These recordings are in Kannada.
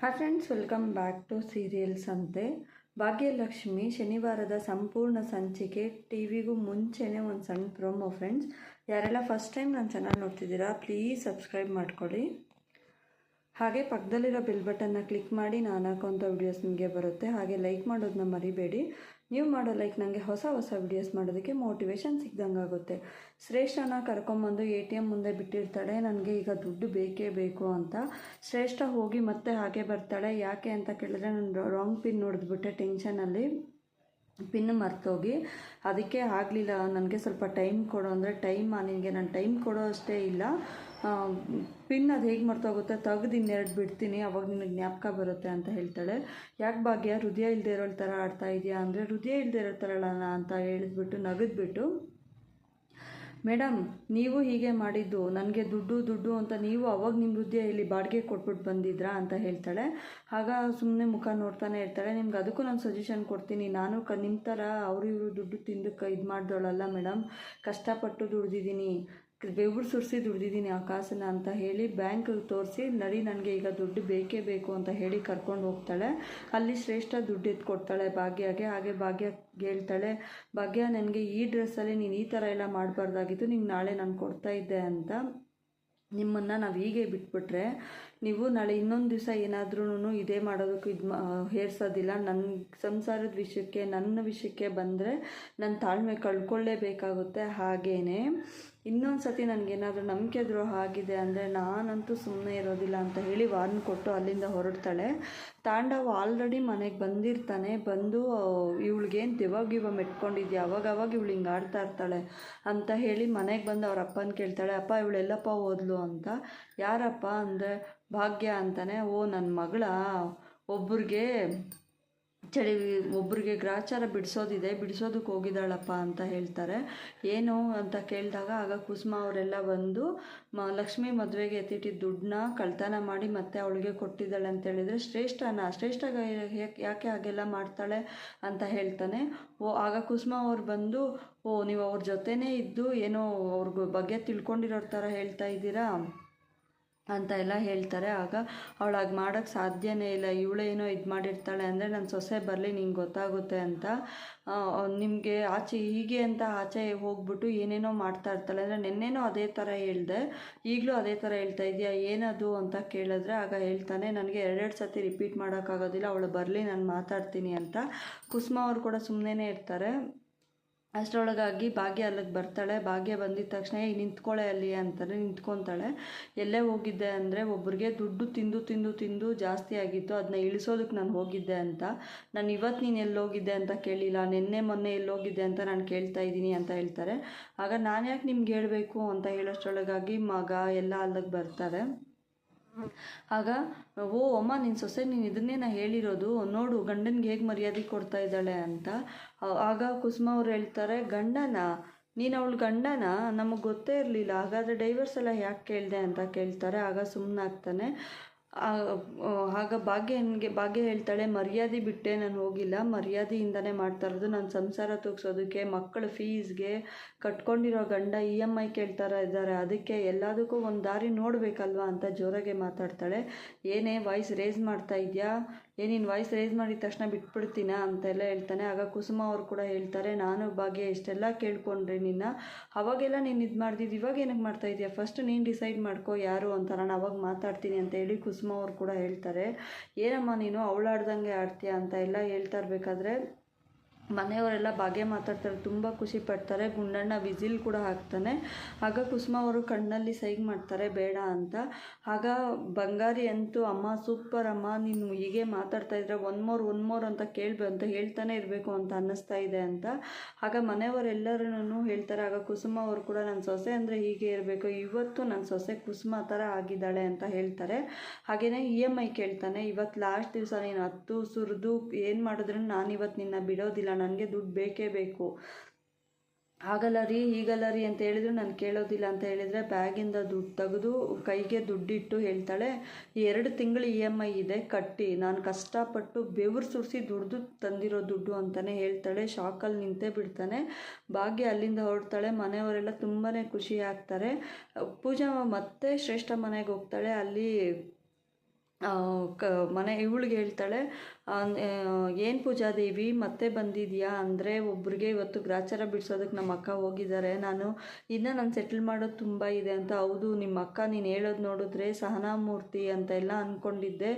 Hi friends welcome back to serials ಅಂತೆ ಭಾಗ್ಯಲಕ್ಷ್ಮಿ ಶನಿವಾರದ ಸಂಪೂರ್ಣ ಸಂಚಿಕೆ ಟಿ ವಿಗೂ ಮುಂಚೆನೇ ಒಂದು ಸಣ್ಣ ಪ್ರೊಮೋ ಫ್ರೆಂಡ್ಸ್ ಯಾರೆಲ್ಲ ಫಸ್ಟ್ ಟೈಮ್ ನನ್ನ ಚಾನಲ್ ನೋಡ್ತಿದ್ದೀರಾ ಪ್ಲೀಸ್ ಸಬ್ಸ್ಕ್ರೈಬ್ ಮಾಡ್ಕೊಳ್ಳಿ ಹಾಗೆ ಪಕ್ಕದಲ್ಲಿರೋ ಬೆಲ್ ಬಟನ್ನ ಕ್ಲಿಕ್ ಮಾಡಿ ನಾನು ಹಾಕೋಂಥ ವಿಡಿಯೋಸ್ ನಿಮಗೆ ಬರುತ್ತೆ ಹಾಗೆ ಲೈಕ್ ಮಾಡೋದನ್ನ ಮರಿಬೇಡಿ ನೀವು ಮಾಡೋ ಲೈಕ್ ನನಗೆ ಹೊಸ ಹೊಸ ವಿಡಿಯೋಸ್ ಮಾಡೋದಕ್ಕೆ ಮೋಟಿವೇಶನ್ ಸಿಗ್ದಂಗೆ ಆಗುತ್ತೆ. ಶ್ರೇಷ್ಠನ ಕರ್ಕೊಂಬಂದು ಎ ಟಿ ಎಂ ಮುಂದೆ ಬಿಟ್ಟಿರ್ತಾಳೆ, ನನಗೆ ಈಗ ದುಡ್ಡು ಬೇಕೇ ಬೇಕು ಅಂತ. ಶ್ರೇಷ್ಠ ಹೋಗಿ ಮತ್ತೆ ಹಾಗೆ ಬರ್ತಾಳೆ. ಯಾಕೆ ಅಂತ ಕೇಳಿದ್ರೆ ನಾನು ರಾಂಗ್ ಪಿನ್ ನೋಡಿದ್ಬಿಟ್ಟೆ ಟೆನ್ಷನಲ್ಲಿ ಪಿನ್ ಮರ್ತೋಗಿ, ಅದಕ್ಕೆ ಆಗಲಿಲ್ಲ, ನನಗೆ ಸ್ವಲ್ಪ ಟೈಮ್ ಕೊಡು. ಅಂದರೆ, ಟೈಮ್ ನಿನಗೆ? ನಾನು ಟೈಮ್ ಕೊಡೋ ಅಷ್ಟೇ ಇಲ್ಲ. ಪಿನ್ ಅದು ಹೇಗೆ ಮರ್ತೋಗುತ್ತೆ ತೆಗ್ದು ಇನ್ನೆರಡು ಬಿಡ್ತೀನಿ, ಅವಾಗ ನಿನಗೆ ಜ್ಞಾಪಕ ಬರುತ್ತೆ ಅಂತ ಹೇಳ್ತಾಳೆ. ಯಾಕೆ ಭಾಗ್ಯ? ಹೃದಯ ಇಲ್ಲದೆ ಇರೋ ಥರ ಆಡ್ತಾ ಇದೆಯಾ ಅಂದರೆ ಹೃದಯ ಇಲ್ಲದೆ ಇರೋ ಥರ ಅಂತ ಹೇಳಿದ್ಬಿಟ್ಟು ನಗದ್ಬಿಟ್ಟು ಮೇಡಮ್ ನೀವು ಹೀಗೆ ಮಾಡಿದ್ದು, ನನಗೆ ದುಡ್ಡು ದುಡ್ಡು ಅಂತ ನೀವು ಅವಾಗ ನಿಮ್ಮ ಹೃದಯ ಇಲ್ಲಿ ಬಾಡಿಗೆ ಕೊಟ್ಬಿಟ್ಟು ಬಂದಿದ್ರಾ? ಅಂತ ಹೇಳ್ತಾಳೆ. ಆಗ ಸುಮ್ಮನೆ ಮುಖ ನೋಡ್ತಾನೆ ಇರ್ತಾಳೆ. ನಿಮ್ಗೆ ಅದಕ್ಕೂ ನಾನು ಸಜೆಷನ್ ಕೊಡ್ತೀನಿ. ನಾನು ಕ ನಿಮ್ಮ ಥರ ಅವರು ಇವರು ದುಡ್ಡು ತಿಂದು ಇದು ಮಾಡ್ದೋಳಲ್ಲ ಮೇಡಮ್ ಕಷ್ಟಪಟ್ಟು ದುಡ್ದಿದ್ದೀನಿ ಬೆವ್ರು ಸುರಿಸಿ ದುಡ್ದಿದ್ದೀನಿ ಆ ಕಾಸನ್ನು ಅಂತ ಹೇಳಿ ಬ್ಯಾಂಕಿಗೆ ತೋರಿಸಿ, ನಡಿ ನನಗೆ ಈಗ ದುಡ್ಡು ಬೇಕೇ ಬೇಕು ಅಂತ ಹೇಳಿ ಕರ್ಕೊಂಡು ಹೋಗ್ತಾಳೆ. ಅಲ್ಲಿ ಶ್ರೇಷ್ಠ ದುಡ್ಡು ಎತ್ಕೊಡ್ತಾಳೆ ಭಾಗ್ಯಗೆ. ಹಾಗೆ ಭಾಗ್ಯ ಹೇಳ್ತಾಳೆ, ಭಾಗ್ಯ ನನಗೆ ಈ ಡ್ರೆಸ್ಸಲ್ಲಿ ನೀನು ಈ ಥರ ಎಲ್ಲ ಮಾಡಬಾರ್ದಾಗಿತ್ತು, ನಿಂಗೆ ನಾಳೆ ನಾನು ಕೊಡ್ತಾ ಇದ್ದೆ ಅಂತ ನಿಮ್ಮನ್ನು ನಾವು ಹೀಗೆ ಬಿಟ್ಬಿಟ್ರೆ, ನೀವು ನಾಳೆ ಇನ್ನೊಂದು ದಿವಸ ಏನಾದ್ರೂ ಇದೇ ಮಾಡೋದಕ್ಕೆ ಇದು ಹೇರ್ಸೋದಿಲ್ಲ. ನನ್ನ ಸಂಸಾರದ ವಿಷಯಕ್ಕೆ, ನನ್ನ ವಿಷಯಕ್ಕೆ ಬಂದರೆ ನನ್ನ ತಾಳ್ಮೆ ಕಳ್ಕೊಳ್ಳೇಬೇಕಾಗುತ್ತೆ. ಹಾಗೇನೆ ಇನ್ನೊಂದು ಸತಿ ನನಗೇನಾದರೂ ನಂಬಿಕೆ ದ್ರೋಹ ಆಗಿದೆ ಅಂದರೆ ನಾನಂತೂ ಸುಮ್ಮನೆ ಇರೋದಿಲ್ಲ ಅಂತ ಹೇಳಿ ವಾರ್ನ್ ಕೊಟ್ಟು ಅಲ್ಲಿಂದ ಹೊರಡ್ತಾಳೆ. ತಾಂಡವ ಆಲ್ರೆಡಿ ಮನೆಗೆ ಬಂದಿರ್ತಾನೆ. ಬಂದು ಇವಳಿಗೇನು ದಿವಾಗ ಗಿವ ಮೆಟ್ಕೊಂಡಿದ್ಯಾ? ಅವಾಗ ಅವಾಗ ಇವಳು ಹಿಂಗೆ ಆಡ್ತಾ ಇರ್ತಾಳೆ ಅಂತ ಹೇಳಿ ಮನೆಗೆ ಬಂದು ಅವ್ರ ಅಪ್ಪನ ಕೇಳ್ತಾಳೆ, ಅಪ್ಪ, ಇವಳೆಲ್ಲಪ್ಪ ಓದ್ಲು ಅಂತ. ಯಾರಪ್ಪ? ಅಂದರೆ, ಭಾಗ್ಯ ಅಂತಾನೆ. ಓ ನನ್ನ ಮಗಳ? ಒಬ್ರಿಗೆ ಚಳಿ ಒಬ್ಬರಿಗೆ ಗ್ರಾಚಾರ ಬಿಡಿಸೋದಿದೆ, ಬಿಡಿಸೋದಕ್ಕೆ ಹೋಗಿದ್ದಾಳಪ್ಪ ಅಂತ ಹೇಳ್ತಾರೆ. ಏನು ಅಂತ ಕೇಳಿದಾಗ ಆಗ ಕುಸುಮ ಅವರೆಲ್ಲ ಬಂದು, ಮ, ಲಕ್ಷ್ಮಿ ಮದುವೆಗೆ ಎತ್ತಿಟ್ಟಿದ್ದ ದುಡ್ಡನ್ನ ಕಳ್ತನ ಮಾಡಿ ಮತ್ತೆ ಅವಳಿಗೆ ಕೊಟ್ಟಿದ್ದಾಳೆ ಅಂತ ಹೇಳಿದರೆ, ಶ್ರೇಷ್ಠನ? ಶ್ರೇಷ್ಠ ಯಾಕೆ ಹಾಗೆಲ್ಲ ಮಾಡ್ತಾಳೆ ಅಂತ ಹೇಳ್ತಾನೆ. ಓ, ಆಗ ಕುಸುಮ ಅವ್ರು ಬಂದು, ಓ, ನೀವು ಅವ್ರ ಜೊತೆನೇ ಇದ್ದು, ಏನೋ ಅವ್ರ ಬಗ್ಗೆ ತಿಳ್ಕೊಂಡಿರೋ ಥರ ಹೇಳ್ತಾ ಇದ್ದೀರಾ? ಅಂತ ಎಲ್ಲ ಹೇಳ್ತಾರೆ. ಆಗ ಅವಳು ಹಾಗೆ ಮಾಡೋಕ್ಕೆ ಸಾಧ್ಯನೇ ಇಲ್ಲ. ಇವಳೇನೋ ಇದು ಮಾಡಿರ್ತಾಳೆ ಅಂದರೆ ನನ್ನ ಸೊಸೆ ಬರಲಿ, ನಿಂಗೆ ಗೊತ್ತಾಗುತ್ತೆ ಅಂತ. ನಿಮಗೆ ಆಚೆ ಹೀಗೆ ಅಂತ ಆಚೆ ಹೋಗ್ಬಿಟ್ಟು ಏನೇನೋ ಮಾಡ್ತಾ ಇರ್ತಾಳೆ ಅಂದರೆ ನಿನ್ನೇನೋ ಅದೇ ಥರ ಹೇಳಿದೆ. ಈಗಲೂ ಅದೇ ಥರ ಹೇಳ್ತಾ ಇದೆಯಾ? ಏನದು ಅಂತ ಕೇಳಿದ್ರೆ ಆಗ ಹೇಳ್ತಾನೆ, ನನಗೆ ಎರಡೆರಡು ಸತಿ ರಿಪೀಟ್ ಮಾಡೋಕ್ಕಾಗೋದಿಲ್ಲ ಅವಳು ಬರಲಿ, ನಾನು ಮಾತಾಡ್ತೀನಿ ಅಂತ. ಕುಸುಮ ಅವರು ಕೂಡ ಸುಮ್ಮನೆ ಇರ್ತಾರೆ. ಅಷ್ಟರೊಳಗಾಗಿ ಭಾಗ್ಯ ಅಲ್ಲಿಗೆ ಬರ್ತಾಳೆ. ಭಾಗ್ಯ ಬಂದಿದ ತಕ್ಷಣ ಏ ನಿಂತ್ಕೊಳ್ಳೆ ಅಲ್ಲಿ ಅಂತಾನೆ ನಿಂತ್ಕೊತಾಳೆ. ಎಲ್ಲೇ ಹೋಗಿದ್ದೆ ಅಂದರೆ ಒಬ್ಬರಿಗೆ ದುಡ್ಡು ತಿಂದು ತಿಂದು ತಿಂದು ಜಾಸ್ತಿ ಆಗಿತ್ತು. ಅದನ್ನ ಇಳಿಸೋದಕ್ಕೆ ನಾನು ಹೋಗಿದ್ದೆ ಅಂತ. ನಾನು ಇವತ್ತು ನೀನು ಎಲ್ಲೋಗಿದ್ದೆ ಅಂತ ಕೇಳಿಲ್ಲ. ನಿನ್ನೆ ಮೊನ್ನೆ ಎಲ್ಲೋಗಿದ್ದೆ ಅಂತ ನಾನು ಕೇಳ್ತಾ ಇದ್ದೀನಿ ಅಂತ ಹೇಳ್ತಾರೆ. ಆಗ ನಾನು ಯಾಕೆ ನಿಮ್ಗೆ ಹೇಳಬೇಕು ಅಂತ ಹೇಳೋಷ್ಟರೊಳಗಾಗಿ ಮಗ ಎಲ್ಲ ಅಲ್ಲಿಗೆ ಬರ್ತಾರೆ. ಆಗ, ಓ, ಅಮ್ಮ ನಿನ್ನ ಸೊಸೆ, ನೀನು ಇದನ್ನೇ ನಾ ಹೇಳಿರೋದು. ನೋಡು, ಗಂಡನಿಗೆ ಹೇಗೆ ಮರ್ಯಾದೆ ಕೊಡ್ತಾ ಇದ್ದಾಳೆ ಅಂತ. ಆಗ ಕುಸುಮ ಅವ್ರು ಹೇಳ್ತಾರೆ, ಗಂಡನ? ನೀನು ಅವಳು ಗಂಡನ? ನಮಗೆ ಗೊತ್ತೇ ಇರಲಿಲ್ಲ. ಹಾಗಾದರೆ ಡೈವರ್ಸ್ ಎಲ್ಲ ಯಾಕೆ ಕೇಳಿದೆ? ಅಂತ ಕೇಳ್ತಾರೆ. ಆಗ ಸುಮ್ಮನಾಗ್ತಾನೆ ಆಗ ಭಾಗ್ಯನಿಗೆ, ಭಾಗ್ಯ ಹೇಳ್ತಾಳೆ, ಮರ್ಯಾದೆ ಬಿಟ್ಟೆ, ನಾನು ಹೋಗಿಲ್ಲ. ಮರ್ಯಾದೆಯಿಂದನೇ ಮಾಡ್ತಾ ಇರೋದು. ನಾನು ಸಂಸಾರ ತೂಗ್ಸೋದಕ್ಕೆ ಮಕ್ಕಳ ಫೀಸ್ಗೆ ಕಟ್ಕೊಂಡಿರೋ ಗಂಡ ಇ ಎಂ ಐ ಕೇಳ್ತಾರ ಇದ್ದಾರೆ. ಅದಕ್ಕೆ ಎಲ್ಲದಕ್ಕೂ ಒಂದು ದಾರಿ ನೋಡಬೇಕಲ್ವಾ ಅಂತ ಜೋರಾಗೆ ಮಾತಾಡ್ತಾಳೆ. ಏನೇ ವಾಯ್ಸ್ ರೇಸ್ ಮಾಡ್ತಾ ಇದೆಯಾ? ಏನಿನ್ ವಾಯ್ಸ್ ರೇಸ್ ಮಾಡಿದ ತಕ್ಷಣ ಬಿಟ್ಬಿಡ್ತೀನ ಅಂತೆಲ್ಲ ಹೇಳ್ತಾನೆ. ಆಗ ಕುಸುಮ ಅವ್ರು ಕೂಡ ಹೇಳ್ತಾರೆ, ನಾನು ಭಾಗ್ಯ, ಇಷ್ಟೆಲ್ಲ ಕೇಳ್ಕೊಂಡ್ರೆ ನಿನ್ನ. ಅವಾಗೆಲ್ಲ ನೀನು ಇದು ಮಾಡ್ದಿದ್ದು ಇವಾಗ ಏನಕ್ಕೆ ಮಾಡ್ತಾ ಇದೆಯಾ? ಫಸ್ಟ್ ನೀನು ಡಿಸೈಡ್ ಮಾಡ್ಕೋ ಯಾರು ಅಂತ ನಾನು ಅವಾಗ ಮಾತಾಡ್ತೀನಿ ಅಂತ ಹೇಳಿ ಕುಸುಮ ಅವ್ರು ಕೂಡ ಹೇಳ್ತಾರೆ. ಏನಮ್ಮ ನೀನು, ಅವಳಾಡ್ದಂಗೆ ಆಡ್ತೀಯ? ಅಂತ ಎಲ್ಲ ಹೇಳ್ತಾ ಇರಬೇಕಾದ್ರೆ ಮನೆಯವರೆಲ್ಲ ಬಾಗೆ ಮಾತಾಡ್ತಾರೆ, ತುಂಬ ಖುಷಿ ಪಡ್ತಾರೆ. ಗುಂಡಣ್ಣ ವಿಸಿಲ್ ಕೂಡ ಹಾಕ್ತಾನೆ. ಆಗ ಕುಸುಮ ಅವರು ಕಣ್ಣಲ್ಲಿ ಸೈಗ್ ಮಾಡ್ತಾರೆ, ಬೇಡ ಅಂತ. ಆಗ ಬಂಗಾರಿ ಅಂತೂ, ಅಮ್ಮ ಸೂಪರ್ ಅಮ್ಮ, ನೀನು ಹೀಗೆ ಮಾತಾಡ್ತಾ ಇದ್ರೆ ಒನ್ ಮೋರ್ ಒನ್ ಮೋರ್ ಅಂತ ಕೇಳ್ಬೇ, ಅಂತ ಹೇಳ್ತಾನೆ ಇರಬೇಕು ಅಂತ ಅನ್ನಿಸ್ತಾ ಇದೆ ಅಂತ. ಆಗ ಮನೆಯವರೆಲ್ಲರೂ ಹೇಳ್ತಾರೆ, ಆಗ ಕುಸುಮ ಅವರು ಕೂಡ ನನ್ನ ಸೊಸೆ ಅಂದರೆ ಹೀಗೆ ಇರಬೇಕು. ಇವತ್ತು ನನ್ನ ಸೊಸೆ ಕುಸುಮ ಥರ ಆಗಿದ್ದಾಳೆ ಅಂತ ಹೇಳ್ತಾರೆ. ಹಾಗೆಯೇ ಇ ಎಂ ಐ ಕೇಳ್ತಾನೆ ಇವತ್ತು ಲಾಸ್ಟ್ ದಿವಸ ನೀನು ಹತ್ತು ಸುರಿದು ಏನು ಮಾಡಿದ್ರು ನಾನು ಇವತ್ತು ನಿನ್ನ ಬಿಡೋದಿಲ್ಲ ನನಗೆ ದುಡ್ಡು ಬೇಕೇ ಬೇಕು. ಆಗಲ್ಲ ರೀ ಈಗಲ್ಲ ರೀ ಅಂತ ಹೇಳಿದ್ರು, ನಾನು ಕೇಳೋದಿಲ್ಲ ಅಂತ ಹೇಳಿದರೆ ಬ್ಯಾಗಿಂದ ದುಡ್ಡು ತೆಗೆದು ಕೈಗೆ ದುಡ್ಡಿಟ್ಟು ಹೇಳ್ತಾಳೆ ಎರಡು ತಿಂಗಳು ಇ ಎಂ ಐ ಇದೆ, ಕಟ್ಟಿ. ನಾನು ಕಷ್ಟಪಟ್ಟು ಬೆವರು ಸುರಿಸಿ ದುಡ್ದು ತಂದಿರೋ ದುಡ್ಡು ಅಂತಲೇ ಹೇಳ್ತಾಳೆ, ಶಾಕಲ್ಲಿ ನಿಂತೇ ಬಿಡ್ತಾನೆ. ಭಾಗ್ಯ ಅಲ್ಲಿಂದ ಹೊರಡ್ತಾಳೆ, ಮನೆಯವರೆಲ್ಲ ತುಂಬಾ ಖುಷಿ ಆಗ್ತಾರೆ ಪೂಜಾ ಮತ್ತೆ ಶ್ರೇಷ್ಠ ಮನೆಗೆ ಹೋಗ್ತಾಳೆ, ಅಲ್ಲಿ ಕ, ಮನೆ ಇವಳಿಗೆ ಹೇಳ್ತಾಳೆ ಏನು ಪೂಜಾದೇವಿ, ಮತ್ತೆ ಬಂದಿದೆಯಾ? ಅಂದರೆ ಒಬ್ರಿಗೆ ಇವತ್ತು ಗ್ರಾಚಾರ ಬಿಡಿಸೋದಕ್ಕೆ ನಮ್ಮ ಅಕ್ಕ ಹೋಗಿದ್ದಾರೆ ನಾನು, ಇನ್ನು ನಾನು ಸೆಟ್ಲ್ ಮಾಡೋದು ತುಂಬ ಇದೆ ಅಂತ. ಹೌದು ನಿಮ್ಮ ಅಕ್ಕ ನೀನು ಹೇಳೋದು ನೋಡಿದ್ರೆ ಸಹನಾಮೂರ್ತಿ ಅಂತ ಎಲ್ಲ ಅಂದ್ಕೊಂಡಿದ್ದೆ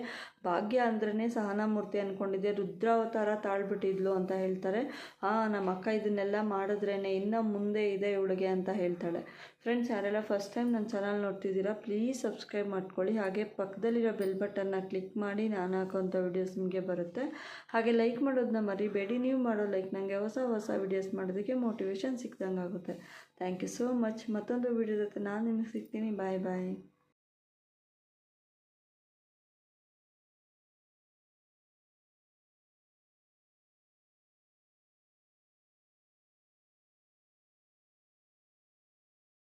ಭಾಗ್ಯ ಅಂದ್ರೇ ಸಹನಾಮೂರ್ತಿ ಅಂದ್ಕೊಂಡಿದ್ದೆ ರುದ್ರಾವತಾರ ತಾಳ್ಬಿಟ್ಟಿದ್ಲು ಅಂತ ಹೇಳ್ತಾರೆ. ಹಾಂ ನಮ್ಮ ಅಕ್ಕ ಇದನ್ನೆಲ್ಲ ಮಾಡಿದ್ರೇ ಇನ್ನು ಮುಂದೆ ಇದೆ ಇವಳಿಗೆ ಅಂತ ಹೇಳ್ತಾಳೆ. ಫ್ರೆಂಡ್ಸ್ ಯಾರೆಲ್ಲ ಫಸ್ಟ್ ಟೈಮ್ ನನ್ನ ಚಾನಲ್ ನೋಡ್ತಿದ್ದೀರಾ ಪ್ಲೀಸ್ ಸಬ್ಸ್ಕ್ರೈಬ್ ಮಾಡ್ಕೊಳ್ಳಿ. ಹಾಗೆ ಪಕ್ಕದಲ್ಲಿರೋ ಬೆಲ್ ಬಟನ್ನ ಕ್ಲಿಕ್ ಮಾಡಿ ನಾನು ಹಾಕೋಂಥ ವಿಡಿಯೋಸ್ ನಿಮಗೆ ಬರುತ್ತೆ. ಹಾಗೆ ಲೈಕ್ ಮಾಡೋದನ್ನ ಮರಿಬೇಡಿ. ನೀವು ಮಾಡೋ ಲೈಕ್ ನನಗೆ ಹೊಸ ಹೊಸ ವಿಡಿಯೋಸ್ ಮಾಡೋದಕ್ಕೆ ಮೋಟಿವೇಶನ್ ಸಿಕ್ದಂಗೆ ಆಗುತ್ತೆ ಥ್ಯಾಂಕ್ ಯು ಸೋ ಮಚ್ ಮತ್ತೊಂದು ವಿಡಿಯೋ ಜೊತೆ ನಾನು ನಿಮಗೆ ಸಿಗ್ತೀನಿ. ಬಾಯ್ ಬಾಯ್